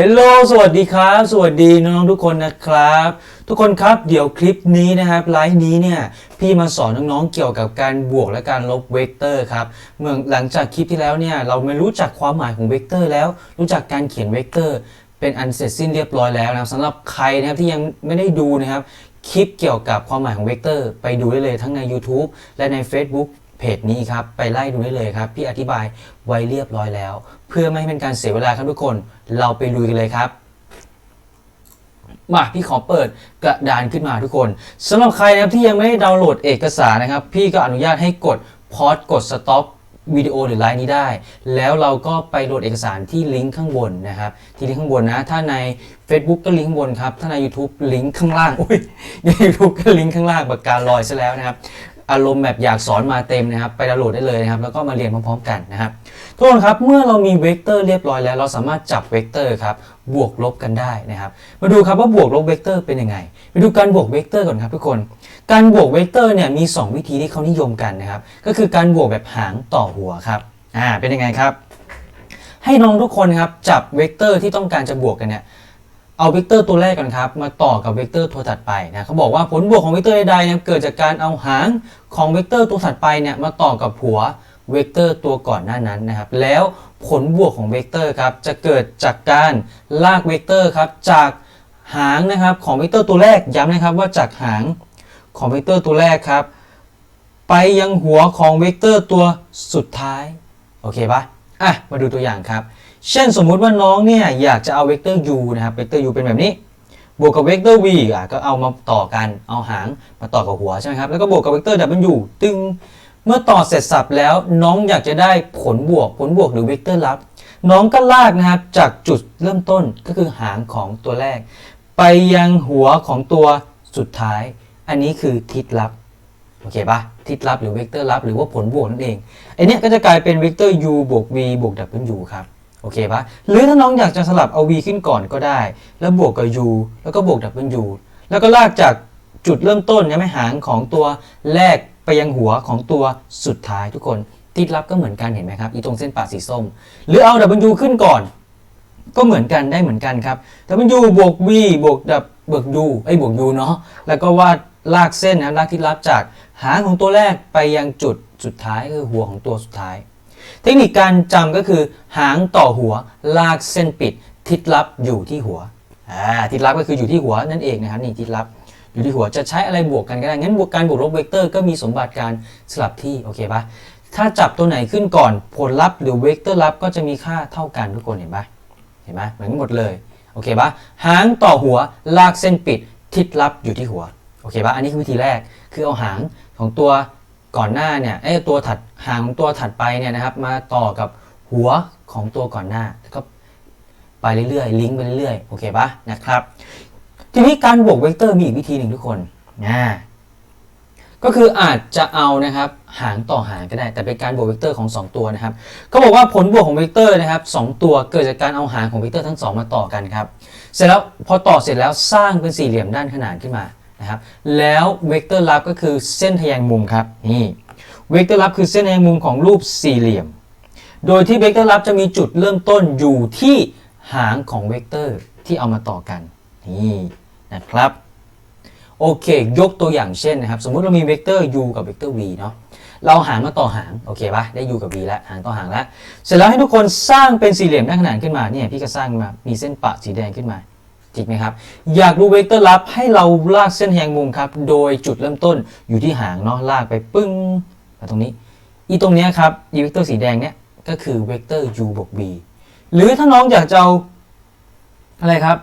ฮลโลสวัสดีครับ สวัสดีน้องๆทุกคนนะครับ ทุกคนครับ เดี๋ยวคลิปนี้นะครับ ไลฟ์นี้เนี่ย พี่มาสอนน้องๆเกี่ยวกับการบวกและการลบเวกเตอร์ครับ เมื่อหลังจากคลิปที่แล้วเนี่ย เราไม่รู้จักความหมายของเวกเตอร์แล้ว รู้จักการเขียนเวกเตอร์ เป็นอันเสร็จสิ้นเรียบร้อยแล้วนะสำหรับใครนะครับที่ยังไม่ได้ดูนะครับ คลิปเกี่ยวกับความหมายของเวกเตอร์ ไปดูได้เลยทั้งใน YouTube และใน Facebook เพจนี้ครับ ไปไล่ดูได้เลยครับ พี่อธิบายไว้เรียบร้อยแล้ว เพื่อไม่ให้เป็นการเสียเวลาครับทุกคน เราไปลุยกันเลยครับมาพี่ขอเปิดกระดานขึ้นมาทุกคนสำหรับใครนะครับที่ยังไม่ได้ดาวน์โหลดเอกสารนะครับ พี่ก็อนุญาตให้กดพอ s กด stop วิดีโอหรือไลน์นี้ได้ แล้วเราก็ไปโหลดเอกสารที่ลิงก์ข้างบนนะครับ ที่ลิงก์ข้างบนนะ ถ้าใน Facebook ก็ลิงก์ข้างบนครับ ถ้าใน YouTube ลิงก์ข้างล่าง อุ้ยใน YouTube ก็ลิงก์ข้างล่างปากกาลอยซะแล้วนะครับ อารมณ์แบบอยากสอนมาเต็มนะครับ ไปดาวน์โหลดได้เลยนะครับ แล้วก็มาเรียนพร้อมๆกันนะครับทุกคนครับ เมื่อเรามีเวกเตอร์เรียบร้อยแล้ว เราสามารถจับเวกเตอร์ครับ บวกลบกันได้นะครับ มาดูครับว่าบวกลบเวกเตอร์เป็นยังไงไปดูการบวกเวกเตอร์ก่อนครับทุกคน การบวกเวกเตอร์เนี่ยมี 2 วิธีที่เขานิยมกันนะครับ ก็คือการบวกแบบหางต่อหัวครับ อ่า เป็นยังไงครับ ให้น้องทุกคนครับจับเวกเตอร์ที่ต้องการจะบวกกันเนี่ย เอาเวกเตอร์ตัวแรกก่อนครับ มาต่อกับเวกเตอร์ตัวถัดไปนะเขาบอกว่าผลบวกของเวกเตอร์ใดๆเนี่ยเกิดจากการเอาหางของเวกเตอร์ตัวถัดไปเนี่ยมาต่อกับหัวเวกเตอร์ตัวก่อนหน้านั้นนะครับ แล้วผลบวกของเวกเตอร์ครับจะเกิดจากการลากเวกเตอร์ครับจากหางนะครับของเวกเตอร์ตัวแรกย้ำนะครับว่าจากหางของเวกเตอร์ตัวแรกครับ ไปยังหัวของเวกเตอร์ตัวสุดท้าย โอเคปะอะมาดูตัวอย่างครับ เช่นสมมุติว่าน้องเนี่ยอยากจะเอาเวกเตอร์ u นะครับ เวกเตอร์ u เป็นแบบนี้ บวกกับเวกเตอร์ v อะก็เอามาต่อกัน เอาหางมาต่อกับหัวใช่ไหมครับ แล้วก็บวกกับเวกเตอร์ w ตึง เมื่อต่อเสร็จสับแล้วน้องอยากจะได้ผลบวก ผลบวกหรือเวกเตอร์ลับ น้องก็ลากนะครับจากจุดเริ่มต้นก็คือหางของตัวแรก ไปยังหัวของตัวสุดท้าย อันนี้คือทิศลับโอเคปะทิศลับหรือเวกเตอร์ลับหรือว่าผลบวกนั่นเองไอเนี้ยก็จะกลายเป็นเวกเตอร์ u บวก v บวก w ครับ โอเคปะหรือถ้าน้องอยากจะสลับเอา v ขึ้นก่อนก็ได้ แล้วบวกกับ u แล้วก็บวก w แล้วก็ลากจากจุดเริ่มต้นเนี่ยไม่หางของตัวแรกไปยังหัวของตัวสุดท้ายทุกคนทิศลับก็เหมือนกันเห็นไหมครับอีตรงเส้นปะสีส้ม หรือเอา w ขึ้นก่อน ก็เหมือนกันได้เหมือนกันครับ w บวก v บวก w บบวก u ไอ้บวก u เนาะแล้วก็วาดลากเส้นนะลากทิศลับจากหางของตัวแรกไปยังจุดสุดท้ายคือหัวของตัวสุดท้าย เทคนิคการจำก็คือ หางต่อหัวลากเส้นปิด ทิศลับอยู่ที่หัวทิศลับก็คืออยู่ที่หัวนั่นเองนะครับนี่ทิศลับอยู่ที่หัวจะใช้อะไรบวกกันก็ได้งั้นบวกการบวกลบเวกเตอร์ก็มีสมบัติการสลับที่โอเคปะถ้าจับตัวไหนขึ้นก่อนผลลัพธ์หรือเวกเตอร์ลับก็จะมีค่าเท่ากันทุกคนเห็นปะเห็นไหมเหมือนกันหมดเลยโอเคปะหางต่อหัวลากเส้นปิด ทิศลับอยู่ที่หัวโอเคปะอันนี้คือวิธีแรกคือเอาหางของตัวก่อนหน้าเนี่ยไอ้ตัวถัด หางของตัวถัดไปเนี่ยนะครับ มาต่อกับหัวของตัวก่อนหน้าแล้วก็ไปเรื่อยๆ ลิงก์ไปเรื่อยๆ โอเคปะนะครับ ทีนี้การบวกเวกเตอร์มีอีกวิธีหนึ่งทุกคนนะก็คืออาจจะเอานะครับหางต่อหางก็ได้ แต่เป็นการบวกเวกเตอร์ของ 2 ตัวนะครับเขาบอกว่าผลบวกของเวกเตอร์นะครับสองตัวเกิดจากการเอาหางของเวกเตอร์ทั้งสองมาต่อกันครับ เสร็จแล้วพอต่อเสร็จแล้วสร้างเป็นสี่เหลี่ยมด้านขนานขึ้นมานะครับ แล้วเวกเตอร์ลับก็คือเส้นทแยงมุมครับนี่ เวกเตอร์ลับคือเส้นแยงมุมของรูปสี่เหลี่ยม โดยที่เวกเตอร์ลับจะมีจุดเริ่มต้นอยู่ที่หางของเวกเตอร์ที่เอามาต่อกันนี่นะครับโอเค ยกตัวอย่างเช่นนะครับ สมมุติเรามีเวกเตอร์ u กับเวกเตอร์ v เนาะเราหารมาต่อหางโอเคปะได้ u กับ v แล้วหางต่อหางแล้ว เสร็จแล้วให้ทุกคนสร้างเป็นสี่เหลี่ยมด้านขนานขึ้นมาเนี่ยพี่ก็สร้างมา มีเส้นปะสีแดงขึ้นมาจริงไหมครับ อยากรู้เวกเตอร์ลับให้เราลากเส้นแหงมุมครับ โดยจุดเริ่มต้นอยู่ที่หางเนาะลากไปปึ้ง ตรงนี้อีตรงนี้ครับอีเวกเตอร์สีแดงเนี่ยก็คือเวกเตอร์ u บวก v หรือถ้าน้องอยากจะเอาอะไรครับ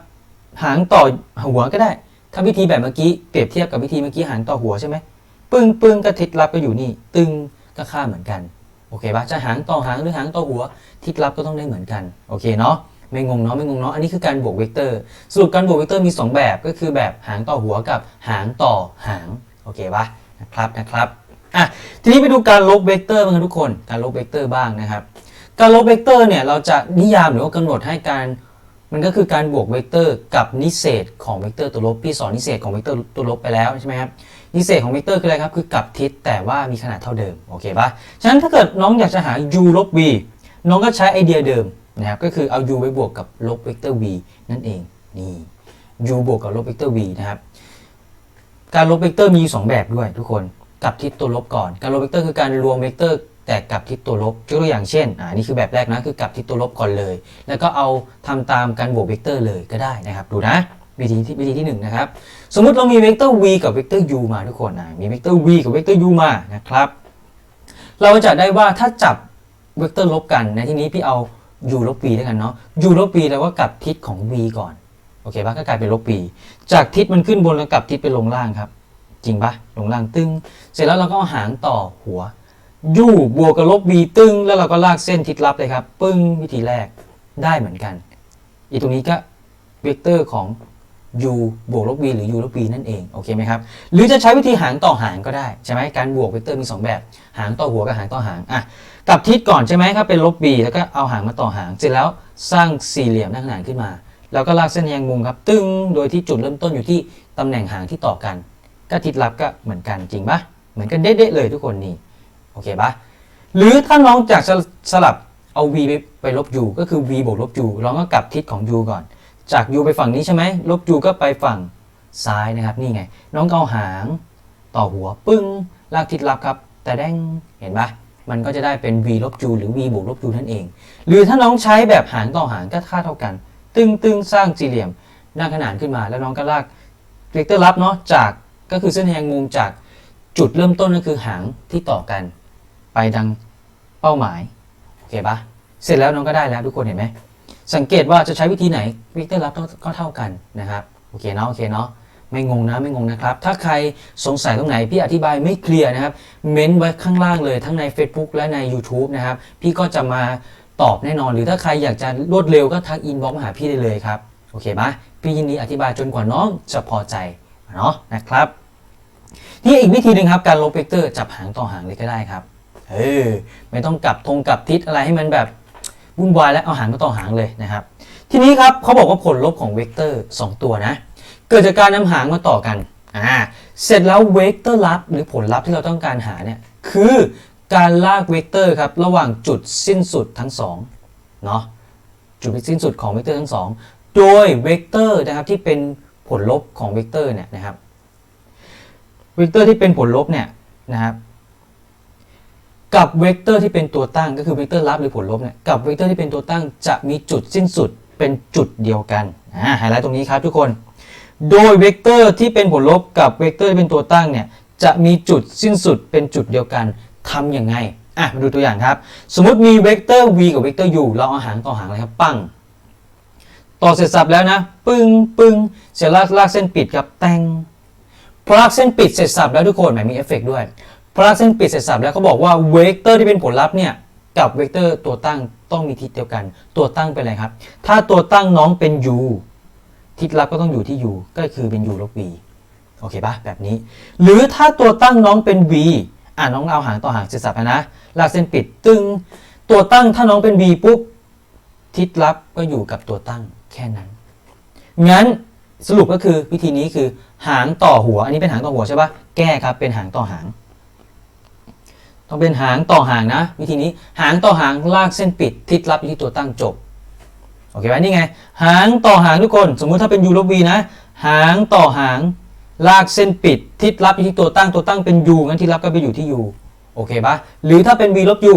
หางต่อหัวก็ได้ ถ้าวิธีแบบเมื่อกี้เปรียบเทียบกับวิธีเมื่อกี้หางต่อหัวใช่ไหมปึ้งปึ้งก็ทิศลับก็อยู่นี่ ตึงก็ค่าเหมือนกันโอเคปะจะหางต่อหางหรือหางต่อหัว ทิศลับก็ต้องได้เหมือนกันโอเคเนาะไม่งงเนาะไม่งงเนาะอันนี้คือการบวกเวกเตอร์สรุปการบวกเวกเตอร์มี 2 แบบก็คือแบบหางต่อหัวกับหางต่อหางโอเคปะนะครับนะครับ อะทีนี้ไปดูการลบเวกเตอร์บ้างทุกคน การลบเวกเตอร์บ้างนะครับ การลบเวกเตอร์เนี่ยเราจะนิยามหรือว่ากำหนดให้การมันก็คือการบวกเวกเตอร์กับนิเศษของเวกเตอร์ตัวลบพี่สอนนิเศษของเวกเตอร์ตัวลบไปแล้วใช่ไหมครับนิเศษของเวกเตอร์คืออะไรครับคือกลับทิศแต่ว่ามีขนาดเท่าเดิมโอเคปะฉะนั้นถ้าเกิดน้องอยากจะหา u ลบ v น้องก็ใช้ไอเดียเดิมนะครับก็คือเอา u ไปบวกกับลบเวกเตอร์ v นั่นเองนี่ u บวกกับลบเวกเตอร์ v นะครับการลบเวกเตอร์มีอยู่สองแบบด้วยทุกคน กลับทิศตัวลบก่อน การลบเวกเตอร์คือการรวมเวกเตอร์แต่กลับทิศตัวลบยกตัวอย่างเช่นอ่านี่คือแบบแรกนะคือกลับทิศตัวลบก่อนเลย แล้วก็เอาทำตามการบวกเวกเตอร์เลยก็ได้นะครับดูนะวิธีที่วิธีที่หนึ่งนะครับสมมุติเรามีเวกเตอร์ v กับเวกเตอร์ u มาทุกคนอ่ามีเวกเตอร์ v กับเวกเตอร์ u มานะครับเราจะได้ว่าถ้าจับเวกเตอร์ลบกันในที่นี้พี่เอา u ลบ v ด้วยกันเนาะ u ลบ v แล้วก็กลับทิศของ v ก่อนโอเคปะก็กลายเป็นลบ v จากทิศมันขึ้นบนแล้วกลับทิศไปลงล่างครับ จริงปะลงล่างตึง เสร็จแล้วเราก็เอาหางต่อหัว u บวกกับลบ v ตึง แล้วเราก็ลากเส้นทิศลับเลยครับ ปึ้งวิธีแรกได้เหมือนกัน อีตรงนี้ก็เวกเตอร์ของ u บวกลบ v หรือ u ลบ v นั่นเองโอเคไหมครับ หรือจะใช้วิธีหางต่อหางก็ได้ใช่ไหมการบวกเวกเตอร์มี 2 แบบ หางต่อหัวกับหางต่อหางอะกลับทิศก่อนใช่ไหมครับเป็นลบ b แล้วก็เอาหางมาต่อหาง เสร็จแล้วสร้างสี่เหลี่ยมหน้าขนานขึ้นมา แล้วก็ลากเส้นแยงมุมครับ ตึงโดยที่จุดเริ่มต้นอยู่ที่ตำแหน่งหางที่ต่อกัน ก็ทิศลับก็เหมือนกันจริงปะเหมือนกันเด๊ะเลยทุกคนนี่โอเคปะหรือถ้าน้องจากสสลับเอา v ไปไปลบ u ก็คือ v บวกลบ u ลองก็กลับทิศของ u ก่อน จาก u ไปฝั่งนี้ใช่ไหมลบ u ก็ไปฝั่งซ้ายนะครับนี่ไง น้องก็เอาหางต่อหัวปึ้งลากทิศลับครับ แต่แดงเห็นปะมันก็จะได้เป็น v ลบ u หรือ v บวกลบ u นั่นเอง หรือถ้าน้องใช้แบบหางต่อหางก็ค่าเท่ากัน ตึงตึงสร้างสี่เหลี่ยมหน้าขนานขึ้นมา แล้วน้องก็ลากเวกเตอร์ลับเนาะจาก ก็คือเส้นแยงมุมจากจุดเริ่มต้นก็คือหางที่ต่อกัน ไปดังเป้าหมายโอเคปะเสร็จแล้วน้องก็ได้แล้วทุกคนเห็นไหมสังเกตว่าจะใช้วิธีไหนวิกเตอร์ลับก็เท่ากันนะครับโอเคเนาะโอเคเนาะไม่งงนะไม่งงนะครับ ถ้าใครสงสัยตรงไหนพี่อธิบายไม่เคลียร์นะครับ เม้นไว้ข้างล่างเลยทั้งใน Facebook และใน YouTube นะครับ พี่ก็จะมาตอบแน่นอน หรือถ้าใครอยากจะรวดเร็วก็ทักอินบ็อกมาหาพี่ได้เลยครับ โอเคไหมพี่ยินดีอธิบายจนกว่าน้องจะพอใจ เนาะนะครับนี่อีกวิธีหนึ่งครับการลบเวกเตอร์จับหางต่อหางเลยก็ได้ครับเออไม่ต้องกลับธงกลับทิศอะไรให้มันแบบวุ่นวายและเอาหางมาต่อหางเลยนะครับ ทีนี้ครับเขาบอกว่าผลลบของเวกเตอร์ 2 ตัวนะ เกิดจากการนำหางมาต่อกันอ่าเสร็จแล้วเวกเตอร์ลับ หรือผลลัพธ์ที่เราต้องการหาเนี่ยคือการลากเวกเตอร์ครับระหว่างจุดสิ้นสุดทั้งสองเนาะจุดสิ้นสุดของเวกเตอร์ทั้งสองโดยเวกเตอร์นะครับที่เป็น ผลลบของเวกเตอร์เนี่ยนะครับเวกเตอร์ที่เป็นผลลบเนี่ยนะครับกับเวกเตอร์ที่เป็นตัวตั้งก็คือเวกเตอร์ลับหรือผลลบเนี่ยกับเวกเตอร์ที่เป็นตัวตั้งจะมีจุดสิ้นสุดเป็นจุดเดียวกันอ่าไฮไลท์ตรงนี้ครับทุกคน โดยเวกเตอร์ที่เป็นผลลบกับเวกเตอร์ที่เป็นตัวตั้งเนี่ยจะมีจุดสิ้นสุดเป็นจุดเดียวกันทำยังไงอะมาดูตัวอย่างครับ สมมติมีเวกเตอร์ v กับเวกเตอร์ u เราเอาหางต่อหางเลยครับปั้ง ต่อเสร็จสับแล้วนะ ปึ้งปึ้งเสร็จลากลากเส้นปิดครับแตงพอลากเส้นปิดเสร็จสับแล้วทุกคนแหมมีเอฟเฟกต์ด้วยพอลากเส้นปิดเสร็จสับแล้วเขาบอกว่าเวกเตอร์ที่เป็นผลลัพธ์เนี่ยกับเวกเตอร์ตัวตั้งต้องมีทิศเดียวกัน ตัวตั้งเป็นอะไรครับ ถ้าตัวตั้งน้องเป็น u ทิศลับก็ต้องอยู่ที่ u ก็คือเป็น u ลบ v โอเคปะแบบนี้ หรือถ้าตัวตั้งน้องเป็น v อ่าน้องเอาหางต่อหางเสร็จสับนะลากเส้นปิดตึงตัวตั้งถ้าน้องเป็น v ปุ๊บทิศลับก็อยู่กับตัวตั้ง แค่นั้น งั้นสรุปก็คือวิธีนี้คือหางต่อหัว อันนี้เป็นหางต่อหัวใช่ปะแก้ครับเป็นหางต่อหาง ต้องเป็นหางต่อหางนะ วิธีนี้หางต่อหางลากเส้นปิดทิศลับอยู่ที่ตัวตั้งจบโอเคไหมนี่ไง หางต่อหางทุกคน สมมุติถ้าเป็น u ลบ v นะ หางต่อหางลากเส้นปิด ทิศลับอยู่ที่ตัวตั้งตัวตั้งเป็น u งั้นทิศลับก็ไปอยู่ที่ u โอเคปะหรือถ้าเป็น v ลบ u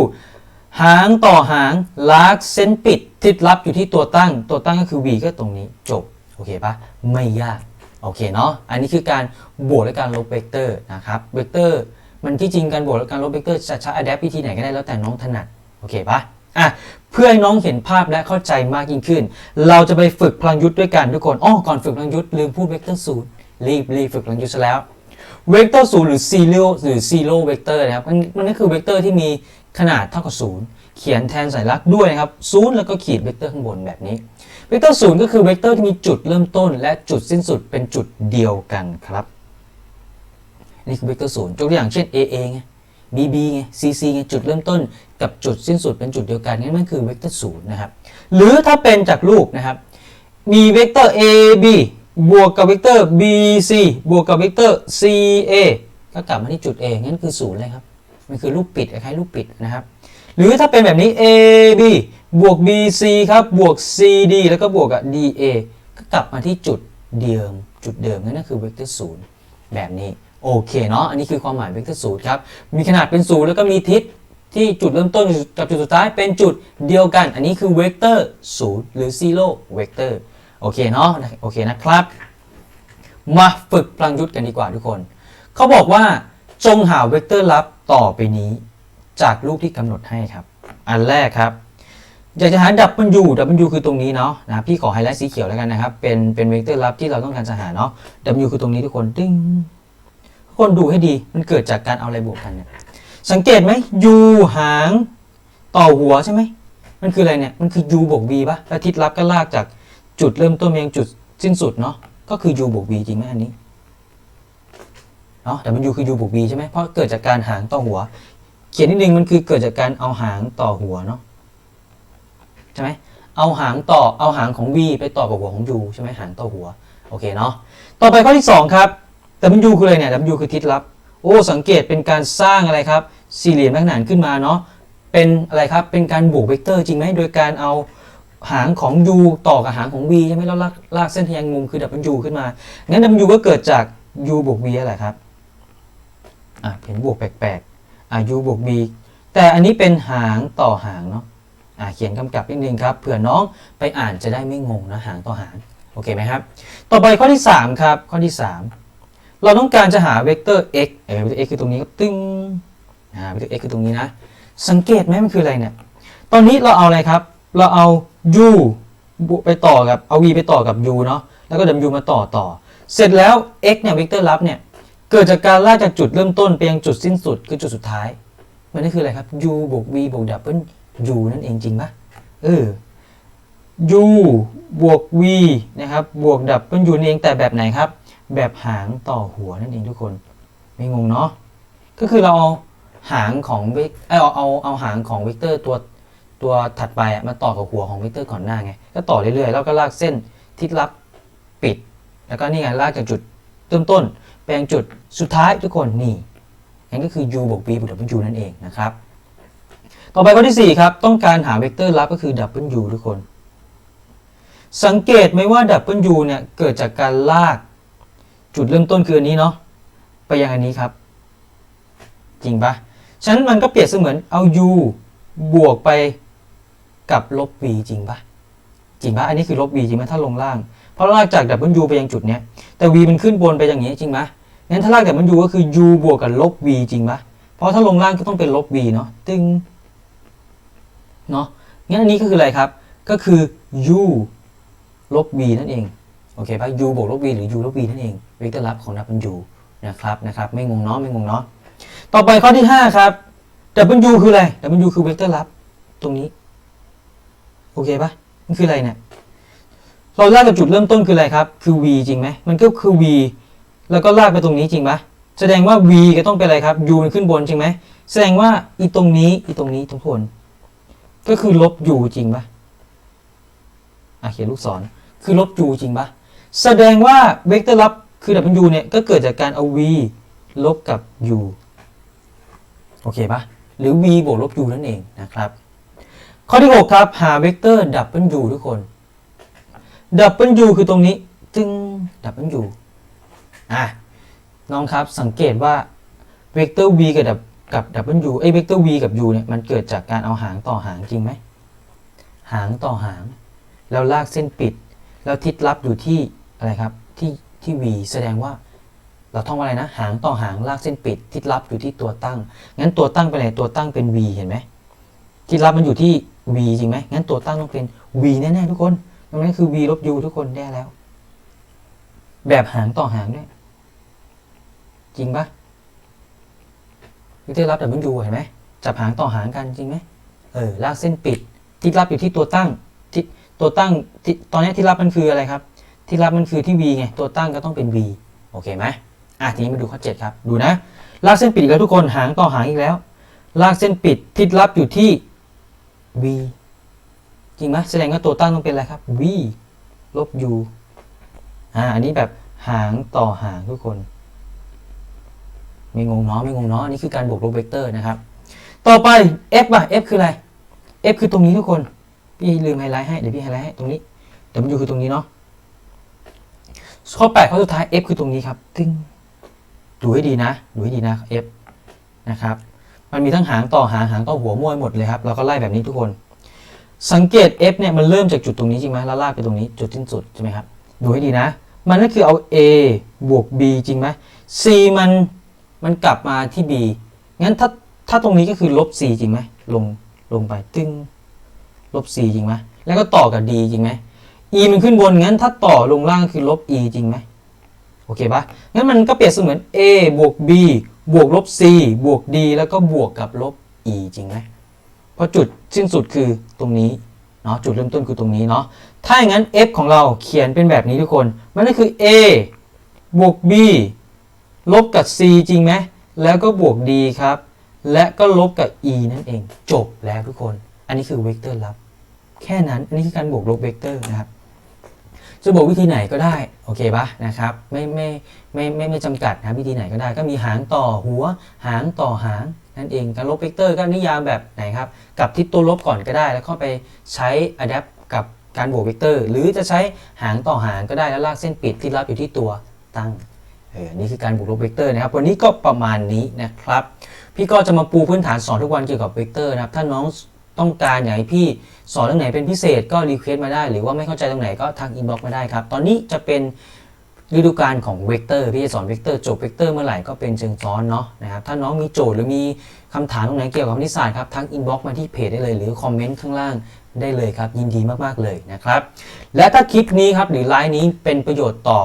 หางต่อหางลากเส้นปิดทิศลับอยู่ที่ตัวตั้ง ตัวตั้งก็คือ v ก็ตรงนี้จบ โอเคปะไม่ยาก โอเคเนาะอันนี้คือการบวกและการลบเวกเตอร์นะครับเวกเตอร์มันที่จริงการบวกและการลบเวกเตอร์จะใช้อะแดปวิธีไหนก็ได้แล้วแต่น้องถนัดโอเคปะอะเพื่อให้น้องเห็นภาพและเข้าใจมากยิ่งขึ้น เราจะไปฝึกพลังยุทธ์ด้วยกันทุกคนอ้อก่อนฝึกพลังยุทธ์ลืมพูดเวกเตอร์ศูนย์รีบรีบฝึกพลังยุทธ์ซะแล้วเวกเตอร์ศูนย์หรือซีโร่หรือซีโร่เวกเตอร์นะครับมันมันก็คือเวกเตอร์ที่มี ขนาดเท่ากับศูนย์เขียนแทนสัญลักษณ์ด้วยนะครับศูนย์แล้วก็ขีดเวกเตอร์ข้างบนแบบนี้ เวกเตอร์ศูนย์ก็คือเวกเตอร์ที่มีจุดเริ่มต้น และจุดสิ้นสุดเป็นจุดเดียวกันครับ นี่คือเวกเตอร์ศูนย์ยกตัวอย่างเช่น AA ไง BB ไง CC ไงจุดเริ่มต้น กับจุดสิ้นสุดเป็นจุดเดียวกันงั้นมันคือเวกเตอร์ศูนย์นะครับ หรือถ้าเป็นจากรูปนะครับ มีเวกเตอร์ AB บวกกับเวกเตอร์ BC บวกกับเวกเตอร์ CA ก็กลับมาที่จุด A งั้นคือศูนย์เลยครับ มันคือรูปปิดคล้ายๆรูปปิดนะครับ หรือถ้าเป็นแบบนี้ AB บวก BC ครับบวก CD แล้วก็บวกกับ DA ก็กลับมาที่จุดเดิม จุดเดิมนั่นก็คือเวกเตอร์ศูนย์แบบนี้โอเคเนาะอันนี้คือความหมายเวกเตอร์ศูนย์ครับมีขนาดเป็นศูนย์แล้วก็มีทิศที่จุดเริ่มต้นกับจุดสุดท้ายเป็นจุดเดียวกัน อันนี้คือเวกเตอร์ศูนย์หรือ zero vector โอเคเนาะโอเคนะครับ มาฝึกพลังยุทธกันดีกว่าทุกคน เขาบอกว่า จงหาเวกเตอร์ลับต่อไปนี้ จากรูปที่กำหนดให้ครับ อันแรกครับ อยากจะหา W W คือตรงนี้เนาะนะพี่ขอไฮไลท์สีเขียวแล้วกันนะครับ เป็นเป็นเวกเตอร์ลับที่เราต้องการจะหาเนาะ W คือตรงนี้ทุกคนตึ้งทุกคนดูให้ดีมันเกิดจากการเอาอะไรบวกกันเนี่ยสังเกตไหม U หางต่อหัวใช่ไหมมันคืออะไรเนี่ย มันคือ U บวก V ปะแล้วทิศลับก็ลากจากจุดเริ่มต้นไปยังจุดสิ้นสุดเนาะก็คือ U บวก V จริงไหมอันนี้ เนาะ W คือ U บวก V ใช่ไหมเพราะเกิดจากการหางต่อหัว เขียนนิดนึงมันคือเกิดจากการเอาหางต่อหัวเนาะใช่ไหมเอาหางต่อเอาหางของ V ไปต่อกับหัวของ U ใช่ไหมหางต่อหัวโอเคเนาะต่อไปข้อที่ 2 ครับ W คืออะไรเนี่ย W คือทิศลับโอ้สังเกตเป็นการสร้างอะไรครับสี่เหลี่ยมลักษณะขึ้นมาเนาะเป็นอะไรครับเป็นการบวกเวกเตอร์จริงไหมโดยการเอาหางของ U ต่อกับหางของ V ใช่ไหมแล้วลากลากเส้นทะแยงมุมคือ W ขึ้นมา งั้น W ก็เกิดจาก U บวก V อะไรครับ อะเห็นบวกแปลกๆอะ U บวก V แต่อันนี้เป็นหางต่อหางเนาะอะเขียนกำกับนิดนึงครับเผื่อน้องไปอ่านจะได้ไม่งงนะหางต่อหางโอเคไหมครับ ต่อไปข้อที่ 3 ครับ ข้อที่ 3 เราต้องการจะหาเวกเตอร์ x เออเวกเตอร์ x คือตรงนี้ครับตึ้งอ่าเวกเตอร์ x คือตรงนี้นะ สังเกตไหมมันคืออะไรเนี่ยตอนนี้เราเอาอะไรครับ เราเอา u บวกไปต่อกับเอา v ไปต่อกับ u เนาะแล้วก็ w มาต่อต่อ เสร็จแล้ว x เนี่ยเวกเตอร์ลับเนี่ย เกิดจากการลากจากจุดเริ่มต้นไปยังจุดสิ้นสุดคือจุดสุดท้าย มันนี่คืออะไรครับ u บวก v บวก w u นั่นเองจริงปะเออ u บวก v นะครับ บวก w นั่นเองแต่แบบไหนครับ แบบหางต่อหัวนั่นเองทุกคน ไม่งงเนาะ ก็คือเราเอาหางของเวกเอยเอาเอาเอาหางของเวกเตอร์ตัวตัวถัดไปอะมาต่อกับหัวของเวกเตอร์ก่อนหน้าไง ก็ต่อเรื่อยๆ แล้วก็ลากเส้นทิศลับปิด แล้วก็นี่ไงลากจากจุดเริ่มต้น ไปยังจุดสุดท้ายทุกคนนี่นั่นก็คือ u บวก v บวก w นั่นเองนะครับ ต่อไปข้อที่ 4 ครับ ต้องการหาเวกเตอร์ลับก็คือ w ทุกคน สังเกตไหมว่า w เนี่ยเกิดจากการลากจุดเริ่มต้นคืออันนี้เนาะไปยังอันนี้ครับ จริงปะฉะนั้นมันก็เปรียบเสมือนเอา u บวกไปกับลบ v จริงปะจริงปะอันนี้คือลบ v จริงไหมถ้าลงล่าง เพราะลากจาก w ไปยังจุดเนี้ยแต่ v มันขึ้นบนไปอย่างนี้จริงไหม งั้นถ้าลากจาก w ก็คือ u บวกกับลบ v จริงปะเพราะถ้าลงล่างก็ต้องเป็นลบ v เนาะตึงเนาะงั้นอันนี้ก็คืออะไรครับ ก็คือ u ลบ v นั่นเอง โอเคป่ะ u บวกลบ v หรือ u ลบ v นั่นเอง เวกเตอร์ลับของ w นะครับ นะครับ ไม่งงเนาะ ไม่งงเนาะ ต่อไปข้อที่ 5 ครับ w คืออะไร w คือเวกเตอร์ลับ ตรงนี้ โอเคป่ะมันคืออะไรเนี่ย เราลากกับจุดเริ่มต้นคืออะไรครับ คือ v จริงไหม มันก็คือ v แล้วก็ลากไปตรงนี้จริงปะแสดงว่า v ก็ต้องเป็นอะไรครับ u มันขึ้นบนจริงไหมแสดงว่าอีตรงนี้อีตรงนี้ทุกคน ก็คือลบ u จริงปะอะเขียนลูกศรคือลบ u จริงปะแสดงว่าเวกเตอร์ลับคือ w เนี่ยก็เกิดจากการเอา v ลบกับ u โอเคปะหรือ v บวกลบ u นั่นเองนะครับ ข้อที่ 6 ครับ หาเวกเตอร์ w ทุกคน w คือตรงนี้จึง w อะน้องครับสังเกตว่าเวกเตอร์ v กับ W กับ w ไอ้เวกเตอร์ v กับ u เนี่ยมันเกิดจากการเอาหางต่อหางจริงไหมหางต่อหาง แล้วลากเส้นปิด แล้วทิศลับอยู่ที่อะไรครับที่ที่ v แสดงว่า เราท่องว่าอะไรนะ หางต่อหางลากเส้นปิด ทิศลับอยู่ที่ตัวตั้ง งั้นตัวตั้งเป็นอะไรตัวตั้งเป็น v เห็นไหมทิศลับมันอยู่ที่ v จริงไหมงั้นตัวตั้งต้องเป็น v แน่ๆทุกคนตรงนั้นคือ v ลบ u ทุกคนได้แล้ว แบบหางต่อหางด้วย จริงปะวิธีรับ w เห็นไหมจับหางต่อหางกันจริงไหมเออลากเส้นปิดทิศลับอยู่ที่ตัวตั้งทิศตัวตั้งที่ตอนนี้ที่รับมันคืออะไรครับ ที่รับมันคือที่ v ไงตัวตั้งก็ต้องเป็น v โอเคไหมอะทีนี้มาดูข้อ 7 ครับ ดูนะลากเส้นปิดอีกแล้วทุกคนหางต่อหางอีกแล้ว ลากเส้นปิดทิศลับอยู่ที่ v จริงไหมแสดงว่าตัวตั้งต้องเป็นอะไรครับ v ลบ u อ่าอันนี้แบบหางต่อหางทุกคน ไม่งงเนาะไม่งงเนาะนนี้คือการบวกลบเวกเตอร์นะครับ ต่อไป f อะ f คืออะไร f คือตรงนี้ทุกคน พี่ลืมไฮไลท์ให้เดี๋ยวพี่ไฮไลท์ให้ตรงนี้ W คือตรงนี้เนาะข้อแปดข้อสุดท้าย F คือตรงนี้ครับตึ้งดูให้ดีนะ ดูให้ดีนะ F นะครับ มันมีทั้งหางต่อหางหางต่อหัวม้วยหมดเลยครับ เราก็ไล่แบบนี้ทุกคน สังเกต F เนี่ยมันเริ่มจากจุดตรงนี้จริงไหมแล้วลากไปตรงนี้จุดสิ้นสุดใช่ไหมครับ ดูให้ดีนะ มันก็คือเอา A บวก B จริงไหม C มัน มันกลับมาที่ B งั้นถ้าถ้าตรงนี้ก็คือลบ C จริงไหมลงลงไปตึ้งลบ C จริงไหมแล้วก็ต่อกับ D จริงไหม E มันขึ้นบนงั้นถ้าต่อลงล่างคือลบ E จริงไหมโอเคปะงั้นมันก็เปรียบเสมือน A บวก B บวกลบ C บวก D แล้วก็บวกกับลบ E จริงไหมเพราะจุดสิ้นสุดคือตรงนี้เนาะจุดเริ่มต้นคือตรงนี้เนาะถ้าอย่างนั้น F ของเราเขียนเป็นแบบนี้ทุกคน มันก็คือ A บวก B ลบกับ C จริงไหมแล้วก็บวก D ครับ และก็ลบกับ E นั่นเอง จบแล้วทุกคน อันนี้คือเวกเตอร์ลับ แค่นั้น อันนี้คือการบวกลบเวกเตอร์นะครับ จะบวกวิธีไหนก็ได้ โอเคปะนะครับ ไม่ไม่ไม่ไม่ไม่จำกัดนะวิธีไหนก็ได้ ก็มีหางต่อหัว หางต่อหางนั่นเอง การลบเวกเตอร์ก็นิยามแบบไหนครับ กับทิศตัวลบก่อนก็ได้ แล้วเข้าไปใช้ adapt กับการบวกเวกเตอร์ หรือจะใช้หางต่อหางก็ได้แล้วลากเส้นปิดที่รับอยู่ที่ตัวตั้ง เออนี่คือการบวกลบเวกเตอร์นะครับ วันนี้ก็ประมาณนี้นะครับ พี่ก็จะมาปูพื้นฐานสอนทุกวันเกี่ยวกับเวกเตอร์นะครับ ถ้าน้องต้องการอยากให้พี่สอนเรื่องไหนเป็นพิเศษก็รีเควสต์มาได้ หรือว่าไม่เข้าใจตรงไหนก็ทักอินบ็อกซ์มาได้ครับ ตอนนี้จะเป็นฤดูกาลของเวกเตอร์พี่จะสอนเวกเตอร์จบเวกเตอร์เมื่อไหร่ก็เป็นเชิงซ้อนเนาะนะครับถ้าน้องมีโจทย์หรือมีคำถามตรงไหนเกี่ยวกับคณิตศาสตร์ครับทักอินบ็อกซ์มาที่เพจได้เลย หรือคอมเมนต์ข้างล่างได้เลยครับ ยินดีมากๆเลยนะครับ และถ้าคลิปนี้ครับหรือไลน์นี้เป็นประโยชน์ต่อ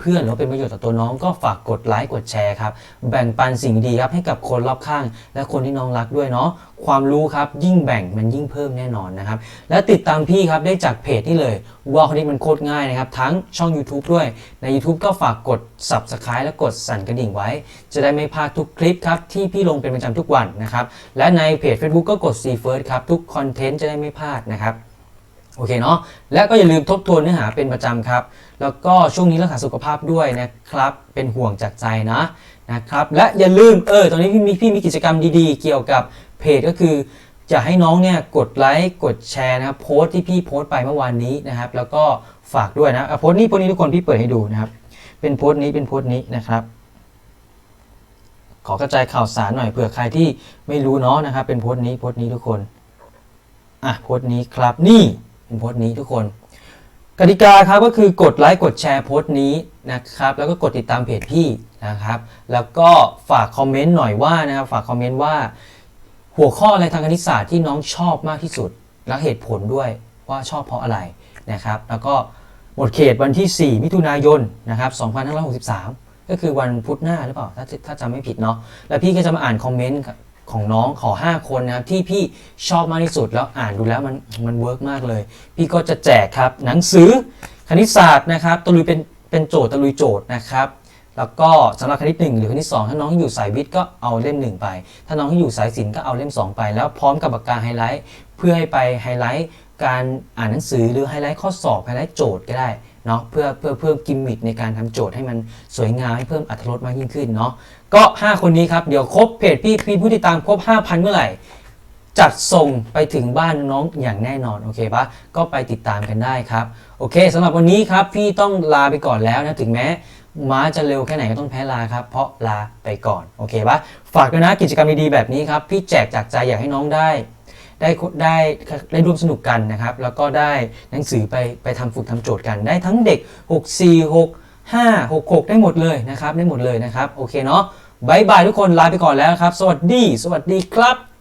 เพื่อนๆหรือว่าเป็นประโยชน์ต่อตัวน้องก็ฝากกดไลค์กดแชร์ครับแบ่งปันสิ่งดีครับให้กับคนรอบข้าง และคนที่น้องรักด้วยเนาะความรู้ครับยิ่งแบ่งมันยิ่งเพิ่มแน่นอนนะครับและติดตามพี่ครับได้จากเพจนี่เลยว่าคนนี้มันโคตรง่ายนะครับทั้งช่อง YouTube ด้วยใน YouTube ก็ฝากกด Subscribe และกดสั่นกระดิ่งไว้ จะได้ไม่พลาดทุกคลิปครับที่พี่ลงเป็นประจำทุกวันนะครับและในเพจ Facebook ก็กด See First ครับทุกคอนเทนต์จะได้ไม่พลาดนะครับโอเคเนาะและก็อย่าลืมทบทวนเนื้อหาเป็นประจำครับ แล้วก็ช่วงนี้รักษาสุขภาพด้วยนะครับ เป็นห่วงจากใจนะนะครับ และอย่าลืมเออตอนนี้พี่มีพี่มีกิจกรรมดีๆ เกี่ยวกับเพจก็คือจะให้น้องเนี่ยกดไลค์กดแชร์นะครับโพสต์ที่พี่โพสต์ไปเมื่อวานนี้นะครับ แล้วก็ฝากด้วยนะอะโพสต์นี้โพสต์นี้ทุกคนพี่เปิดให้ดูนะครับ เป็นโพสต์นี้เป็นโพสต์นี้นะครับขอกระจายข่าวสารหน่อยเผื่อใครที่ไม่รู้เนาะนะครับ เป็นโพสต์นี้โพสต์นี้ทุกคนอะโพสต์นี้ครับนี่เป็นโพสต์นี้ทุกคน กติกาครับก็คือกดไลค์กดแชร์โพสต์นี้นะครับแล้วก็กดติดตามเพจพี่นะครับ แล้วก็ฝากคอมเมนต์หน่อยว่านะครับฝากคอมเมนต์ว่า หัวข้ออะไรทางคณิตศาสตร์ที่น้องชอบมากที่สุด และเหตุผลด้วยว่าชอบเพราะอะไรนะครับ แล้วก็หมดเขตวันที่ 4 มิถุนายนนะครับ2563 ก็คือวันพุธหน้าหรือเปล่าถ้าถ้าจำไม่ผิดเนาะแล้วพี่ก็จะมาอ่านคอมเมนต์ ของน้องขอ 5 คนนะครับที่พี่ชอบมากที่สุดแล้วอ่านดูแล้วมันมันเวิร์กมากเลย พี่ก็จะแจกครับหนังสือคณิตศาสตร์นะครับตะลุยเป็นเป็นโจทย์ตะลุยโจทย์นะครับแล้วก็สำหรับคณิต1หรือคณิต2ถ้าน้องที่อยู่สายวิทย์ก็เอาเล่ม1ไป ถ้าน้องที่อยู่สายศิลป์ก็เอาเล่ม 2 ไป แล้วพร้อมกับปากกาไฮไลท์เพื่อให้ไปไฮไลท์การอ่านหนังสือหรือไฮไลท์ข้อสอบไฮไลท์โจทย์ก็ได้เนาะเพื่อเพื่อเพิ่มกิมมิคในการทำโจทย์ให้มันสวยงามให้เพิ่มอรรถรสมากยิ่งขึ้นเนาะ ก็ 5 คนนี้ครับ เดี๋ยวครบเพจพี่พี่ผู้ติดตามครบ 5,000 เมื่อไหร่ จัดส่งไปถึงบ้านน้องอย่างแน่นอน โอเคปะก็ไปติดตามกันได้ครับ โอเคสำหรับวันนี้ครับ พี่ต้องลาไปก่อนแล้วนะ ถึงแม้ม้าจะเร็วแค่ไหนก็ต้องแพ้ลาครับ เพราะลาไปก่อน โอเคปะฝากด้วยนะกิจกรรมดีๆแบบนี้ครับ พี่แจกจากใจอยากให้น้องได้ได้ได้ได้ร่วมสนุกกันนะครับ แล้วก็ได้หนังสือไปไปทำฝึกทำโจทย์กัน ได้ทั้งเด็ก 6 4 6 5 6 6 ได้หมดเลยนะครับ ได้หมดเลยนะครับ โอเคเนาะ บายบายทุกคนลาไปก่อนแล้วครับ สวัสดี สวัสดีครับ